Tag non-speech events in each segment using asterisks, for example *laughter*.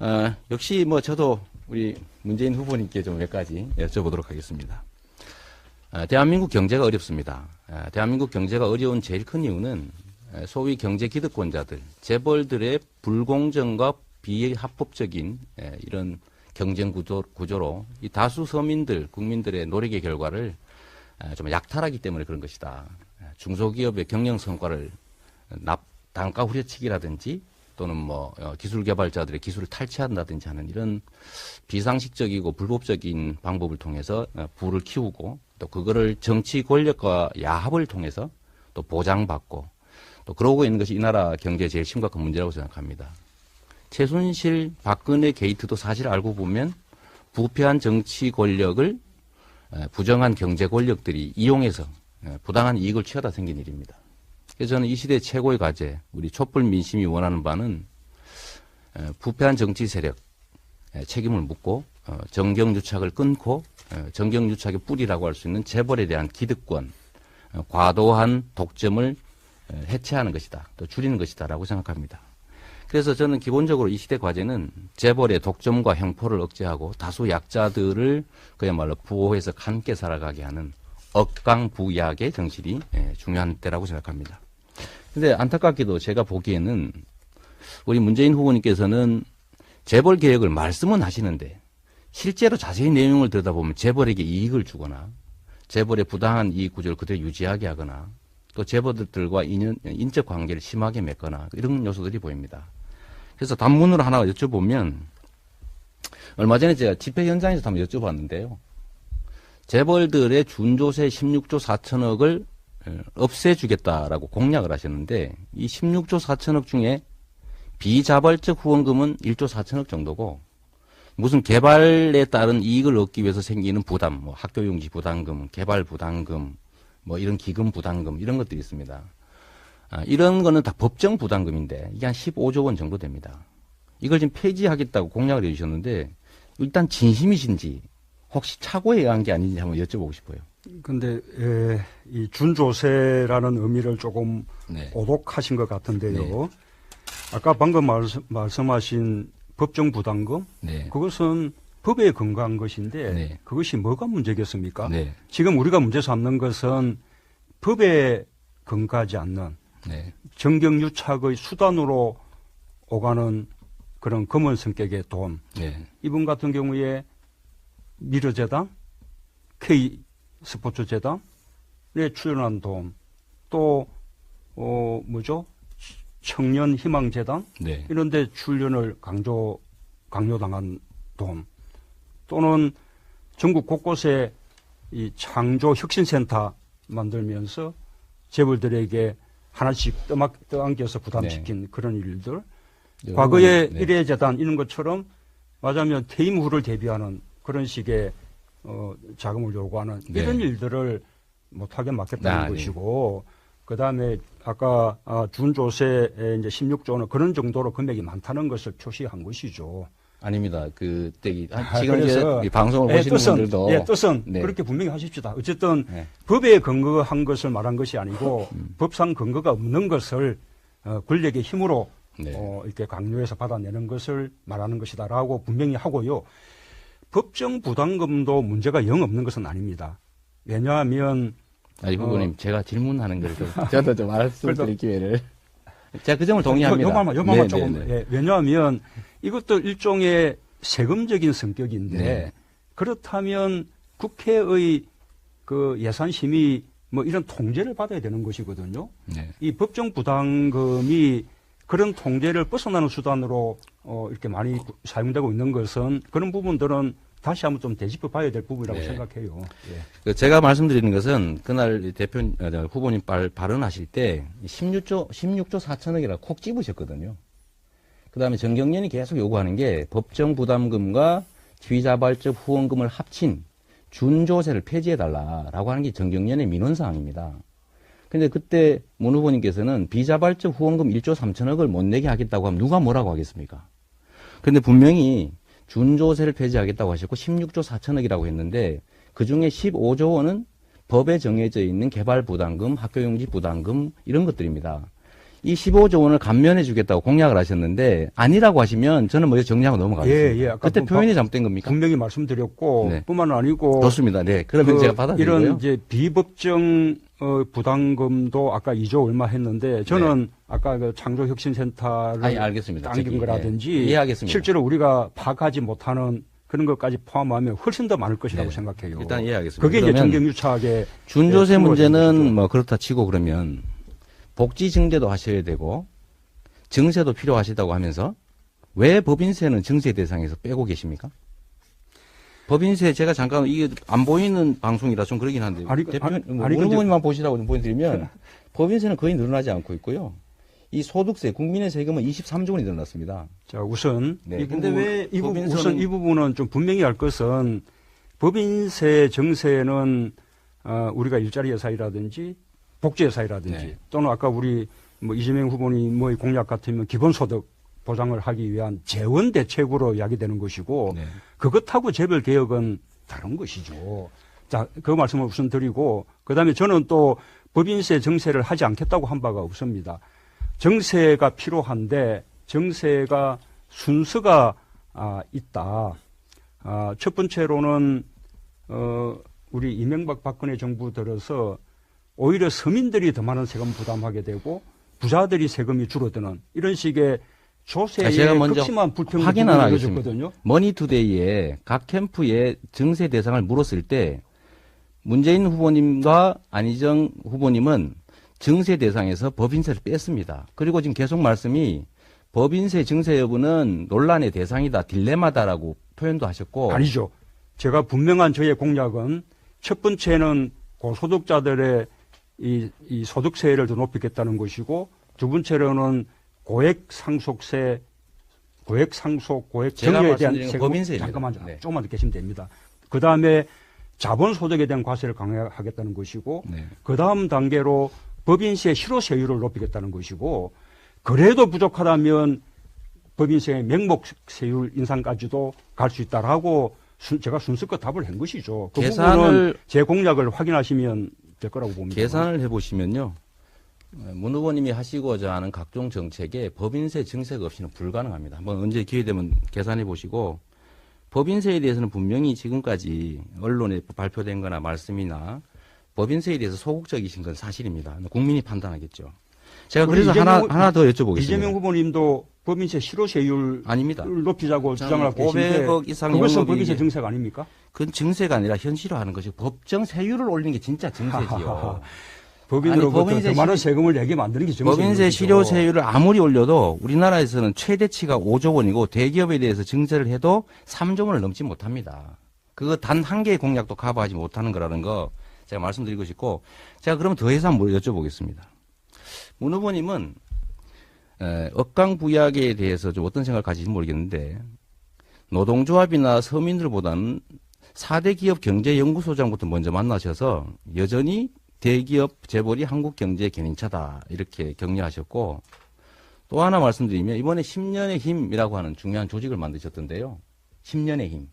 어, 역시 뭐 저도 우리 문재인 후보님께 좀 몇 가지 여쭤보도록 하겠습니다. 어, 대한민국 경제가 어렵습니다. 어, 대한민국 경제가 어려운 제일 큰 이유는 어, 소위 경제 기득권자들, 재벌들의 불공정과 비합법적인 에, 이런 경쟁 구조, 구조로 이 다수 서민들, 국민들의 노력의 결과를 에, 좀 약탈하기 때문에 그런 것이다. 에, 중소기업의 경영 성과를 납, 단가 후려치기라든지 또는 뭐 어, 기술 개발자들의 기술을 탈취한다든지 하는 이런 비상식적이고 불법적인 방법을 통해서 어, 부를 키우고 또 그거를 정치 권력과 야합을 통해서 또 보장받고 또 그러고 있는 것이 이 나라 경제의 제일 심각한 문제라고 생각합니다. 최순실, 박근혜 게이트도 사실 알고 보면 부패한 정치 권력을 에, 부정한 경제 권력들이 이용해서 에, 부당한 이익을 취하다 생긴 일입니다. 그래서 저는 이 시대 최고의 과제, 우리 촛불 민심이 원하는 바는 에, 부패한 정치 세력 에, 책임을 묻고 어, 정경유착을 끊고 어, 정경유착의 뿌리라고 할 수 있는 재벌에 대한 기득권, 어, 과도한 독점을 에, 해체하는 것이다, 또 줄이는 것이다라고 생각합니다. 그래서 저는 기본적으로 이 시대 과제는 재벌의 독점과 형포를 억제하고 다수 약자들을 그야말로 부호해서 함께 살아가게 하는 억강부약의 정신이 예, 중요한 때라고 생각합니다. 근데 안타깝게도 제가 보기에는 우리 문재인 후보님께서는 재벌 개혁을 말씀은 하시는데 실제로 자세히 내용을 들여다보면 재벌에게 이익을 주거나 재벌의 부당한 이익 구조를 그대로 유지하게 하거나 또 재벌들과 인연, 인적 관계를 심하게 맺거나 이런 요소들이 보입니다. 그래서 단문으로 하나 여쭤보면 얼마 전에 제가 집회 현장에서 한번 여쭤봤는데요. 재벌들의 준조세 16조 4천억을 없애주겠다라고 공약을 하셨는데 이 16조 4천억 중에 비자발적 후원금은 1조 4천억 정도고 무슨 개발에 따른 이익을 얻기 위해서 생기는 부담, 뭐 학교 용지 부담금, 개발 부담금, 뭐 이런 기금 부담금 이런 것들이 있습니다. 아, 이런 거는 다 법정 부담금인데 이게 한 15조 원 정도 됩니다. 이걸 지금 폐지하겠다고 공약을 해주셨는데 일단 진심이신지 혹시 착오에 의한 게 아닌지 한번 여쭤보고 싶어요. 근데 에, 이 준조세라는 의미를 조금 네. 오독하신 것 같은데요. 아까 방금 말씀, 말씀하신 법정 부담금 네. 그것은 법에 근거한 것인데 네. 그것이 뭐가 문제겠습니까? 네. 지금 우리가 문제 삼는 것은 법에 근거하지 않는 네. 정경유착의 수단으로 오가는 그런 검은 성격의 돈. 네. 이분 같은 경우에 미르재단, K 스포츠 재단에 출연한 돈, 또, 어, 뭐죠? 청년 희망 재단, 네. 이런 데 출연을 강조, 강요당한 돈, 또는 전국 곳곳에 이 창조 혁신센터 만들면서 재벌들에게 하나씩 떠막, 떠안겨서 부담시킨 그런 일들, 과거에 네. 일회재단 이런 것처럼 맞으면 퇴임 후를 대비하는 그런 식의 어, 자금을 요구하는 네. 이런 일들을 못하게 막겠다는 아, 네. 것이고 그다음에 아까 아, 준조세에 이제 16조는 그런 정도로 금액이 많다는 것을 표시한 것이죠. 아닙니다. 그, 아, 아, 지금 이제 방송을 예, 보시는 뜻은, 분들도. 예, 뜻은 네. 그렇게 분명히 하십시다. 어쨌든 네. 법에 근거한 것을 말한 것이 아니고 *laughs* 음. 법상 근거가 없는 것을 어, 권력의 힘으로 네. 어, 이렇게 강요해서 받아내는 것을 말하는 것이다라고 분명히 하고요. 법정 부담금도 문제가 영 없는 것은 아닙니다. 왜냐하면 아니, 어. 후보님, 제가 질문하는 걸 좀, *laughs* 저도 좀 말씀드릴 기회를. 제가 그 점을 동의합니다. 요, 말만 요 말만 네, 조금 네, 네. 예, 왜냐하면 이것도 일종의 세금적인 성격인데 네. 그렇다면 국회의 그 예산 심의 뭐 이런 통제를 받아야 되는 것이거든요. 네. 이 법정 부담금이 그런 통제를 벗어나는 수단으로 어, 이렇게 많이 사용되고 있는 것은 그런 부분들은 다시 한번 좀 되짚어 봐야 될 부분이라고 네. 생각해요. 예. 그 제가 말씀드리는 것은 그날 이 대표 어, 저 후보님 발, 발언하실 때 16조 16조 4천억이라 콕 집으셨거든요. 그다음에 정경련이 계속 요구하는 게 법정 부담금과 비자발적 후원금을 합친 준조세를 폐지해 달라라고 하는 게 정경련의 민원 사항입니다. 근데 그때 문 후보님께서는 비자발적 후원금 1조 3천억을 못 내게 하겠다고 하면 누가 뭐라고 하겠습니까? 근데 분명히 준조세를 폐지하겠다고 하셨고 16조 4천억이라고 했는데 그 중에 15조 원은 법에 정해져 있는 개발 부담금, 학교 용지 부담금 이런 것들입니다. 이 15조 원을 감면해 주겠다고 공약을 하셨는데 아니라고 하시면 저는 먼저 정리하고 넘어가겠습니다. 예, 예. 아까 그때 뭐 표현이 잘못된 겁니까? 분명히 말씀드렸고 네. 뿐만 아니고 좋습니다. 네. 그러면 그 제가 받아들이고요. 이런 이제 비법정 어, 부담금도 아까 2조 얼마 했는데 저는 아까 그 창조혁신센터를 네. 아니, 알겠습니다. 당긴 저기, 거라든지 예, 이해하겠습니다. 실제로 우리가 파악하지 못하는 그런 것까지 포함하면 훨씬 더 많을 것이라고 네. 생각해요. 일단 이해하겠습니다. 그게 이제 정경유착의 준조세 예, 문제는. 뭐 그렇다 치고 그러면 복지 증대도 하셔야 되고 증세도 필요하시다고 하면서 왜 법인세는 증세 대상에서 빼고 계십니까? 법인세 제가 잠깐 이게 안 보이는 방송이라 좀 그러긴 한데 아니, 대표님 뭐 아니, 근데- 의원님만 보시라고 좀 보여드리면 *laughs* 법인세는 거의 늘어나지 않고 있고요. 이 소득세 국민의 세금은 23조 원이 늘어났습니다. 자, 우선 네. 이 근데 부분, 왜이 부분, 우선 이 부분은 좀 분명히 할 것은 법인세 정세는 어, 우리가 일자리 예산이라든지 복지 예산이라든지 네. 또는 아까 우리 뭐 이재명 후보님의 공약 같으면 기본소득 보장을 하기 위한 재원 대책으로 이야기되는 것이고 네. 그것하고 재벌 개혁은 다른 것이죠. 자, 그 말씀을 우선 드리고 그다음에 저는 또 법인세 정세를 하지 않겠다고 한 바가 없습니다. 정세가 필요한데 정세가 순서가 아, 있다. 아, 첫 번째로는 어, 우리 이명박 박근혜 정부 들어서 오히려 서민들이 더 많은 세금 부담하게 되고 부자들이 세금이 줄어드는 이런 식의 조세의 아, 제가 먼저 극심한 불평을 확인 하나 하겠습니다. 이루어졌거든요. 머니투데이에 각 캠프의 증세 대상을 물었을 때 문재인 후보님과 안희정 후보님은 증세 대상에서 법인세를 뺐습니다. 그리고 지금 계속 말씀이 법인세 증세 여부는 논란의 대상이다, 딜레마다라고 표현도 하셨고 아니죠. 제가 분명한 저의 공약은 첫 번째는 고소득자들의 이, 이 소득세를 더 높이겠다는 것이고 두 번째로는 고액 상속세, 고액 상속, 고액 정려에 대한 말씀드린 세금 법인세입니다. 잠깐만요. 네. 조금만 더 계시면 됩니다. 그 다음에 자본 소득에 대한 과세를 강화하겠다는 것이고 네. 그 다음 단계로 법인세 실효세율을 높이겠다는 것이고 그래도 부족하다면 법인세 명목세율 인상까지도 갈 수 있다라고 순- 제가 순서껏 답을 한 것이죠. 그 계산을- 부분은 제 공약을 확인하시면 될 거라고 봅니다. 계산을 해보시면요. 어, 문 후보님이 하시고자 하는 각종 정책에 법인세 증세가 없이는 불가능합니다. 한번 언제 기회 되면 계산해 보시고 법인세에 대해서는 분명히 지금까지 언론에 발표된 거나 말씀이나 법인세에 대해서 소극적이신 건 사실입니다. 국민이 판단하겠죠. 제가 그래서 이재명 하나, 후- 하나 더 여쭤보겠습니다. 이재명 후보님도 법인세 실효세율을 아닙니다. 높이자고 주장을 하고 계신데 500억 이상 그것은 법인세 정세가 아닙니까? 그건 증세가 아니라 현실화하는 것이 법정 세율을 올리는 게 진짜 증세지요. *laughs* 법인으로부터 법인세 더 많은 실- 세금을 내게 만드는 게 정세. 법인세 실효세율을 아무리 올려도 우리나라에서는 최대치가 5조 원이고 대기업에 대해서 증세를 해도 3조 원을 넘지 못합니다. 그거 단 한 개의 공약도 커버하지 못하는 거라는 거 제가 말씀드리고 싶고 제가 그러면 더해서 한번 여쭤보겠습니다. 문 후보님은 에, 억강부약에 대해서 좀 어떤 생각을 가지는지 모르겠는데 노동조합이나 서민들보다는 4대 기업 경제연구소장부터 먼저 만나셔서 여전히 대기업 재벌이 한국 경제의 견인차다 이렇게 격려하셨고 또 하나 말씀드리면 이번에 10년의 힘이라고 하는 중요한 조직을 만드셨던데요. 10년의 힘.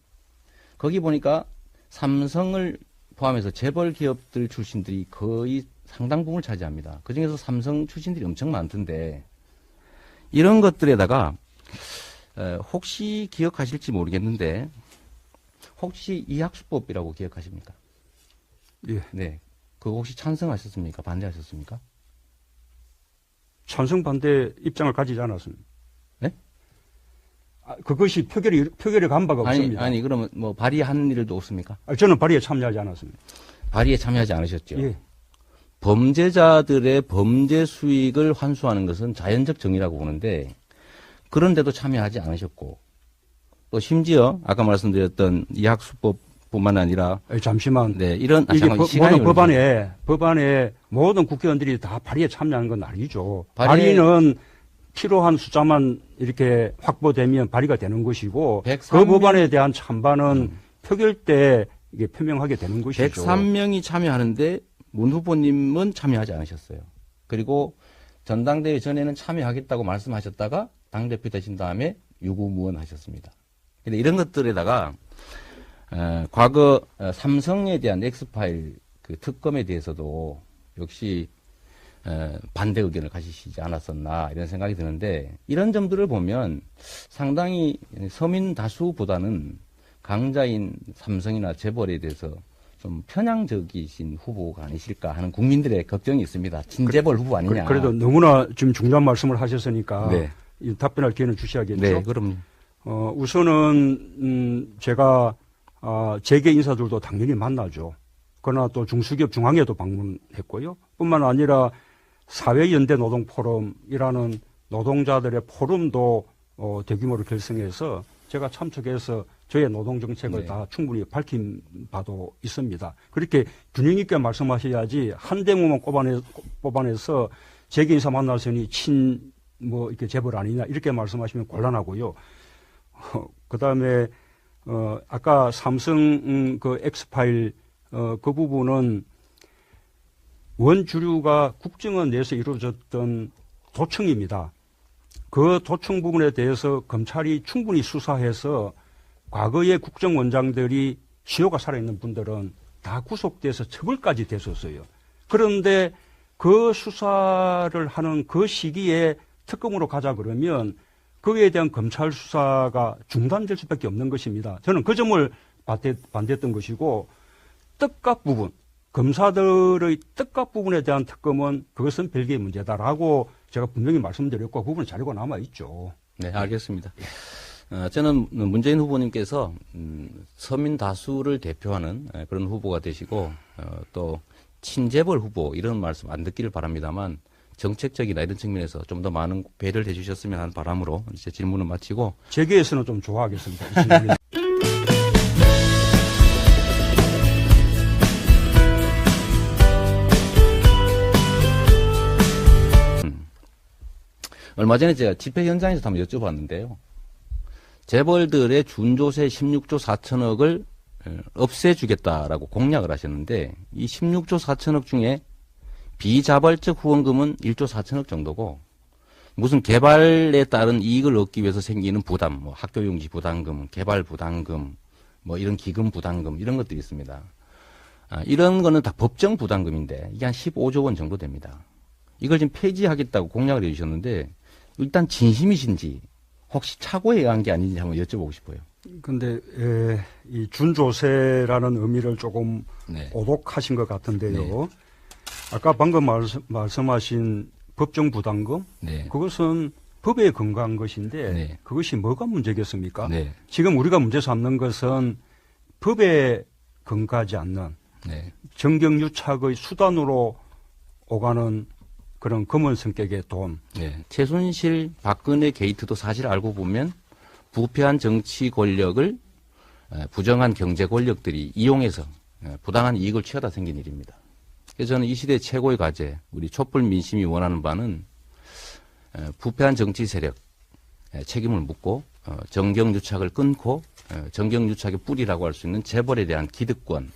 거기 보니까 삼성을 포함해서 재벌 기업들 출신들이 거의 상당 부분을 차지합니다. 그 중에서 삼성 출신들이 엄청 많던데 이런 것들에다가 에, 혹시 기억하실지 모르겠는데 혹시 이학수법이라고 기억하십니까? 예. 네. 그거 혹시 찬성하셨습니까? 반대하셨습니까? 찬성 반대 입장을 가지지 않았습니다. 네? 아, 그것이 표결이 표결에 간 바가 아니, 없습니다. 아니, 그러면 뭐 발의한 일도 없습니까? 아, 저는 발의에 참여하지 않았습니다. 발의에 참여하지 않으셨죠? 예. 범죄자들의 범죄 수익을 환수하는 것은 자연적 정의라고 보는데 그런데도 참여하지 않으셨고 또 심지어 아까 말씀드렸던 이학수법 뿐만 아니라 아니, 잠시만. 네 이런 아, 시간이 모든 법안에 법안에 모든 국회의원들이 다 발의에 참여하는 건 아니죠. 발의에- 발의는 필요한 숫자만 이렇게 확보되면 발의가 되는 것이고 그103 명- 법안에 대한 찬반은 표결 때 이게 표명하게 되는 것이죠. 103명이 참여하는데 문 후보님은 참여하지 않으셨어요. 그리고 전당대회 전에는 참여하겠다고 말씀하셨다가 당대표 되신 다음에 유구무원 하셨습니다. 근데 이런 것들에다가 어, 과거 어, 삼성에 대한 엑스파일 그 특검에 대해서도 역시 에, 반대 의견을 가지시지 않았었나 이런 생각이 드는데 이런 점들을 보면 상당히 서민 다수보다는 강자인 삼성이나 재벌에 대해서 좀 편향적이신 후보가 아니실까 하는 국민들의 걱정이 있습니다. 친재벌 후보 아니냐. 그래도 너무나 지금 중요한 말씀을 하셨으니까 네. 이 답변할 기회는 주셔야겠죠. 네, 그럼 어, 우선은 음, 제가 아, 재계 인사들도 당연히 만나죠. 그러나 또 중수기업 중앙회도 방문했고요. 뿐만 아니라 사회연대 노동포럼이라는 노동자들의 포럼도 어, 대규모로 결성해서 제가 참석해서 저의 노동 정책을 네. 다 충분히 밝힌 바도 있습니다. 그렇게 균형 있게 말씀하셔야지 한 대목만 꼽아내, 뽑아내서 재계 인사 만나서니 친 뭐 이렇게 재벌 아니냐 이렇게 말씀하시면 곤란하고요. 어, 그다음에 어 아까 삼성 음, 그 엑스파일 어, 그 부분은 원주류가 국정원 내에서 이루어졌던 도청입니다. 그 도청 부분에 대해서 검찰이 충분히 수사해서 과거의 국정원장들이 시효가 살아있는 분들은 다 구속돼서 처벌까지 됐었어요. 그런데 그 수사를 하는 그 시기에 특검으로 가자 그러면 그에 대한 검찰 수사가 중단될 수밖에 없는 것입니다. 저는 그 점을 반대, 반대했던 것이고 뜻값 부분, 검사들의 뜻값 부분에 대한 특검은 그것은 별개의 문제다라고 제가 분명히 말씀드렸고 그 부분은 자료가 남아 있죠. 네, 알겠습니다. 어, 저는 문재인 후보님께서 음, 서민 다수를 대표하는 에, 그런 후보가 되시고 어, 또 친재벌 후보 이런 말씀 안 듣기를 바랍니다만 정책적이나 이런 측면에서 좀 더 많은 배려를 해주셨으면 하는 바람으로 제 질문을 마치고 재계에서는 좀 좋아하겠습니다. 이 질문이. *laughs* 얼마 전에 제가 집회 현장에서 한번 여쭤봤는데요. 재벌들의 준조세 16조 4천억을 어, 없애주겠다라고 공약을 하셨는데 이 16조 4천억 중에 비자발적 후원금은 1조 4천억 정도고 무슨 개발에 따른 이익을 얻기 위해서 생기는 부담, 뭐 학교 용지 부담금, 개발 부담금, 뭐 이런 기금 부담금 이런 것들이 있습니다. 아, 이런 거는 다 법정 부담금인데 이게 한 15조 원 정도 됩니다. 이걸 지금 폐지하겠다고 공약을 해주셨는데 일단 진심이신지 혹시 착오에 의한 게 아닌지 한번 여쭤보고 싶어요. 근데 에, 이 준조세라는 의미를 조금 네. 오독하신 것 같은데요. 아까 방금 말씀, 말씀 하신 법정 부담금 네. 그것은 법에 근거한 것인데 네. 그것이 뭐가 문제겠습니까? 네. 지금 우리가 문제 삼는 것은 법에 근거하지 않는 네. 정경유착의 수단으로 오가는 그런 검은 성격의 돈. 네. 최순실 박근혜 게이트도 사실 알고 보면 부패한 정치 권력을 에, 부정한 경제 권력들이 이용해서 에, 부당한 이익을 취하다 생긴 일입니다. 그래서 저는 이 시대 최고의 과제, 우리 촛불 민심이 원하는 바는 에, 부패한 정치 세력 에, 책임을 묻고 어, 정경유착을 끊고 어, 정경유착의 뿌리라고 할 수 있는 재벌에 대한 기득권,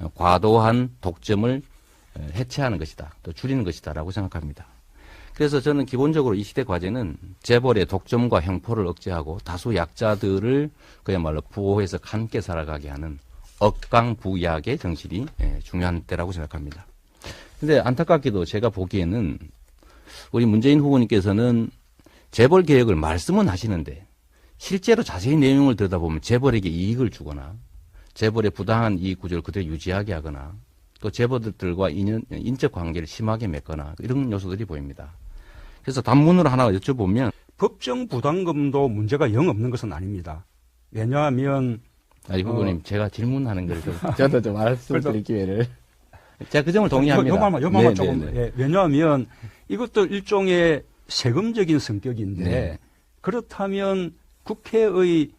어, 과도한 독점을 에, 해체하는 것이다. 또 줄이는 것이다라고 생각합니다. 그래서 저는 기본적으로 이 시대 과제는 재벌의 독점과 형포를 억제하고 다수 약자들을 그야말로 보호해서 함께 살아가게 하는 억강부약의 정신이 예, 중요한 때라고 생각합니다. 근데 안타깝게도 제가 보기에는 우리 문재인 후보님께서는 재벌 개혁을 말씀은 하시는데 실제로 자세히 내용을 들여다보면 재벌에게 이익을 주거나 재벌의 부당한 이익 구조를 그대로 유지하게 하거나 또 재벌들과 인연, 인적 관계를 심하게 맺거나 이런 요소들이 보입니다. 그래서 단문으로 하나 여쭤보면 법정 부담금도 문제가 영 없는 것은 아닙니다. 왜냐하면 아니 후보님 제가 질문하는 걸좀 *laughs* 저도 좀 말씀드릴 기회를 제가 그 점을 동의합니다. 요, 말만, 요 말만 네, 조금. 예, 왜냐하면 이것도 일종의 세금적인 성격인데 네. 그렇다면 국회의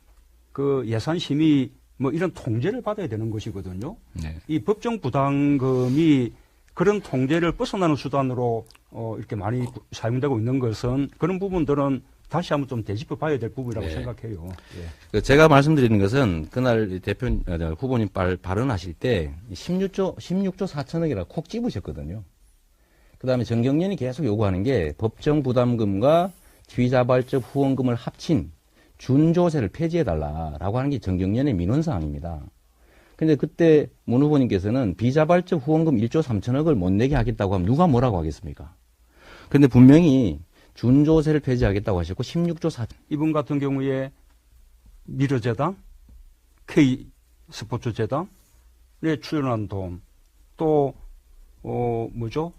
그 예산 심의 뭐 이런 통제를 받아야 되는 것이거든요. 네. 이 법정 부담금이 그런 통제를 벗어나는 수단으로 어, 이렇게 많이 사용되고 있는 것은 그런 부분들은 다시 한번 좀 되짚어 봐야 될 부분이라고 네. 생각해요. 예. 그 제가 말씀드리는 것은 그날 이 대표 어, 저 후보님 발, 발언하실 때 16조 16조 4천억이라 콕 집으셨거든요. 그다음에 정경련이 계속 요구하는 게 법정 부담금과 비자발적 후원금을 합친 준조세를 폐지해 달라라고 하는 게 정경련의 민원 사항입니다. 근데 그때 문 후보님께서는 비자발적 후원금 1조 3천억을 못 내게 하겠다고 하면 누가 뭐라고 하겠습니까? 근데 분명히 준조세를 폐지하겠다고 하셨고 16조 4 이분 같은 경우에 미르재단, K 스포츠재단에 출연한 돈, 또, 어, 뭐죠?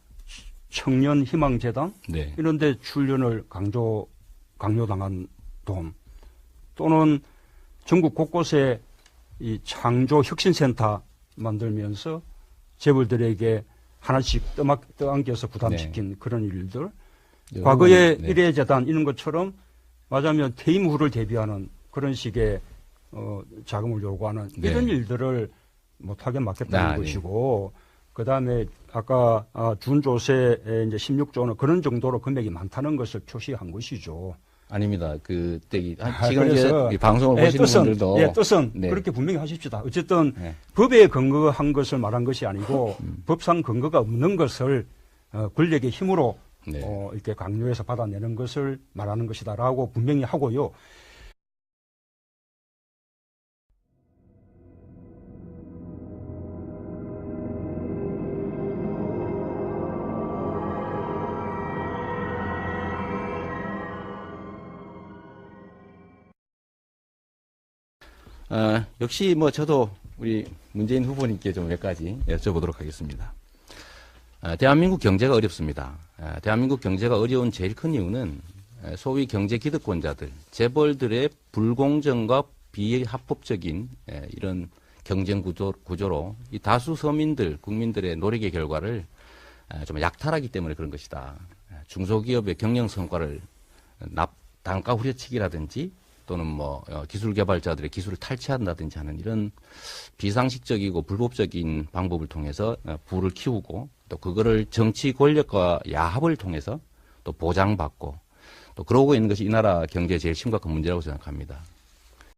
청년 희망재단, 네. 이런 데 출연을 강조, 강요당한 돈, 또는 전국 곳곳에 이 창조 혁신센터 만들면서 재벌들에게 하나씩 떠막, 떠안겨서 부담시킨 그런 일들, 과거에 네. 일회 재단 이런 것처럼 맞으면 퇴임 후를 대비하는 그런 식의 어, 자금을 요구하는 네. 이런 일들을 못하게 막겠다는 아, 네. 것이고 그다음에 아까 아, 준조세에 이제 16조는 그런 정도로 금액이 많다는 것을 표시한 것이죠. 아닙니다. 그 때기 아, 지금 이제 이 방송을 예, 보시는 뜻은, 분들도 예, 뜻은 네. 그렇게 분명히 하십시다. 어쨌든 네. 법에 근거한 것을 말한 것이 아니고 음. 법상 근거가 없는 것을 어, 권력의 힘으로 네. 어, 이렇게 강요해서 받아내는 것을 말하는 것이다라고 분명히 하고요. 어, 역시 뭐 저도 우리 문재인 후보님께 좀 몇 가지 여쭤보도록 하겠습니다. 어, 대한민국 경제가 어렵습니다. 어, 대한민국 경제가 어려운 제일 큰 이유는 어, 소위 경제 기득권자들, 재벌들의 불공정과 비합법적인 에, 이런 경쟁 구조, 구조로 이 다수 서민들, 국민들의 노력의 결과를 에, 좀 약탈하기 때문에 그런 것이다. 에, 중소기업의 경영 성과를 납, 단가 후려치기라든지 또는 뭐 어, 기술 개발자들의 기술을 탈취한다든지 하는 이런 비상식적이고 불법적인 방법을 통해서 어, 부를 키우고 또 그거를 정치 권력과 야합을 통해서 또 보장받고 또 그러고 있는 것이 이 나라 경제의 제일 심각한 문제라고 생각합니다.